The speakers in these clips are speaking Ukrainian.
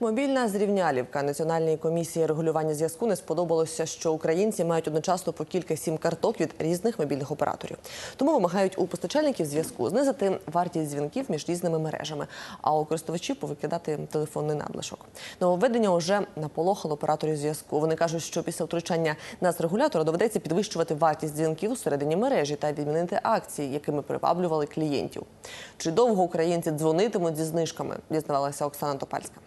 Мобільна зрівнялівка Національної комісії регулювання зв'язку не сподобалося, що українці мають одночасно по кілька сім карток від різних мобільних операторів. Тому вимагають у постачальників зв'язку знизити вартість дзвінків між різними мережами, а у користувачів повикидати телефонний надлишок. Нововведення вже наполохало операторів зв'язку. Вони кажуть, що після втручання нацрегулятора доведеться підвищувати вартість дзвінків у середині мережі та відмінити акції, якими приваблювали клієнтів. Чи довго українці дзвонитимуть зі знижками? Дізнавалася Оксана Топальська.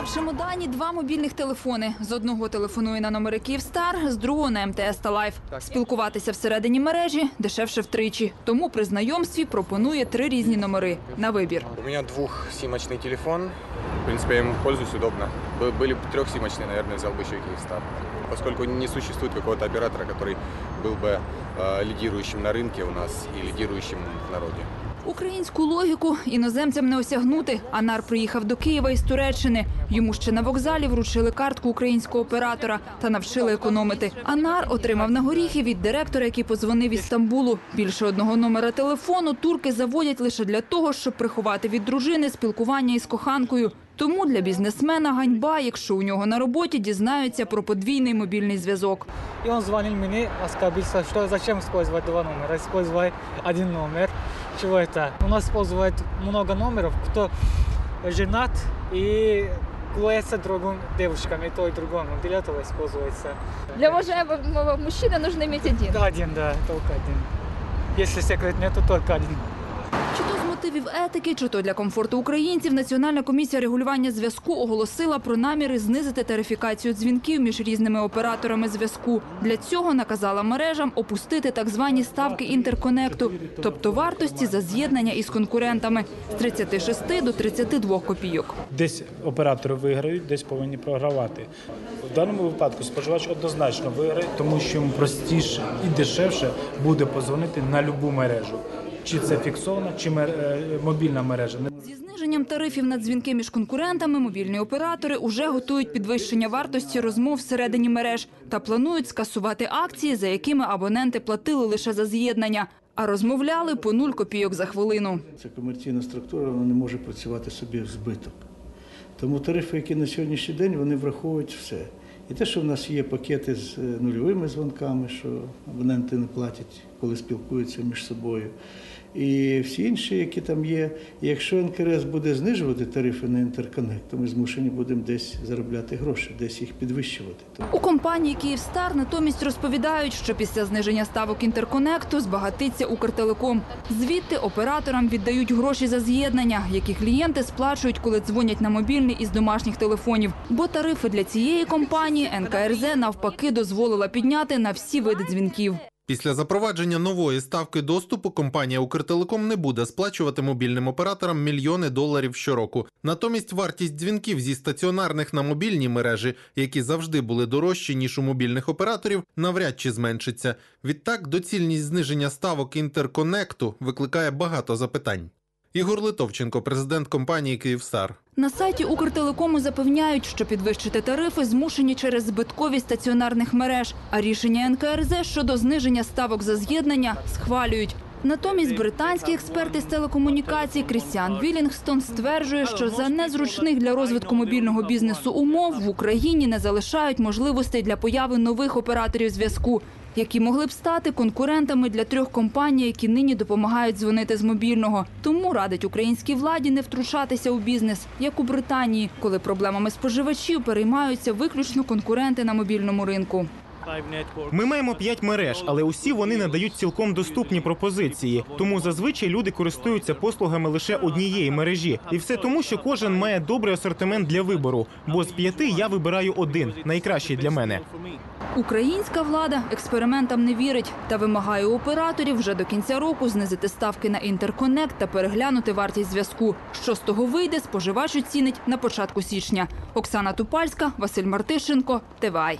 У Олексія в чемодані два мобільних телефони. З одного телефонує на номери Київстар, з другого на МТС та Лайф. Спілкуватися всередині мережі дешевше втричі. Тому при знайомстві пропонує три різні номери на вибір. У меня двухсимочный телефон. В принципе, я им пользуюсь удобно. Бы- Были бы трехсимочные, наверное, взял бы еще и Киевстар. Поскольку не существует какого-то оператора, который был бы э, лидирующим на рынке у нас и лидирующим в народе. Українську логіку іноземцям не осягнути. Анар приїхав до Києва із Туреччини. Йому ще на вокзалі вручили картку українського оператора та навчили економити. Анар отримав на горіхи від директора, який позвонив із Стамбулу. Більше одного номера телефону турки заводять лише для того, щоб приховати від дружини спілкування із коханкою. Тому для бізнесмена ганьба, якщо у нього на роботі дізнаються про подвійний мобільний зв'язок. И он звонил мне, оскорбился, что зачем использовать два номера, использовать один номер. Чего это? У нас используют много номеров, кто женат и клеится другим девушкам, и то, и другому. Для этого используется. Для уважаемого мужчины нужно иметь один. Да, один, да, только один. Если секрет нет, то только один. Мотивів етики, чи то для комфорту українців, Національна комісія регулювання зв'язку оголосила про наміри знизити тарифікацію дзвінків між різними операторами зв'язку. Для цього наказала мережам опустити так звані ставки інтерконекту, тобто вартості за з'єднання із конкурентами з 36 до 32 копійок. Десь оператори виграють, десь повинні програвати. В даному випадку споживач однозначно виграє, тому що йому простіше і дешевше буде позвонити на любу мережу. Чи це фіксована, чи е, мобільна мережа. Зі зниженням тарифів на дзвінки між конкурентами мобільні оператори уже готують підвищення вартості розмов всередині мереж та планують скасувати акції, за якими абоненти платили лише за з'єднання, а розмовляли по 0 копійок за хвилину. Це комерційна структура, вона не може працювати собі в збиток. Тому тарифи, які на сьогоднішній день, вони враховують все. І те, що в нас є пакети з е, нульовими дзвонками, що абоненти не платять, коли спілкуються між собою. І всі інші, які там є. І якщо НКРС буде знижувати тарифи на інтерконект, то ми змушені будемо десь заробляти гроші, десь їх підвищувати. У компанії «Київстар» натомість розповідають, що після зниження ставок інтерконекту збагатиться Укртелеком. Звідти операторам віддають гроші за з'єднання, які клієнти сплачують, коли дзвонять на мобільний із домашніх телефонів. Бо тарифи для цієї компанії НКРЗ навпаки дозволила підняти на всі види дзвінків. Після запровадження нової ставки доступу компанія Укртелеком не буде сплачувати мобільним операторам мільйони доларів щороку. Натомість вартість дзвінків зі стаціонарних на мобільні мережі, які завжди були дорожчі ніж у мобільних операторів, навряд чи зменшиться. Відтак, доцільність зниження ставок інтерконекту викликає багато запитань. Ігор Литовченко, президент компанії Київстар. На сайті Укртелекому запевняють, що підвищити тарифи змушені через збитковість стаціонарних мереж, а рішення НКРЗ щодо зниження ставок за з'єднання схвалюють. Натомість британський експерт із телекомунікацій Крістіан Вілінгстон стверджує, що за незручних для розвитку мобільного бізнесу умов в Україні не залишають можливостей для появи нових операторів зв'язку, які могли б стати конкурентами для трьох компаній, які нині допомагають дзвонити з мобільного. Тому радить українській владі не втручатися у бізнес, як у Британії, коли проблемами споживачів переймаються виключно конкуренти на мобільному ринку. Ми маємо п'ять мереж, але усі вони надають цілком доступні пропозиції. Тому зазвичай люди користуються послугами лише однієї мережі, і все тому, що кожен має добрий асортимент для вибору. Бо з п'яти я вибираю один найкращий для мене. Українська влада експериментам не вірить та вимагає операторів вже до кінця року знизити ставки на інтерконект та переглянути вартість зв'язку. Що з того вийде, споживач оцінить на початку січня. Оксана Тупальська, Василь Мартишенко, ТВАЙ.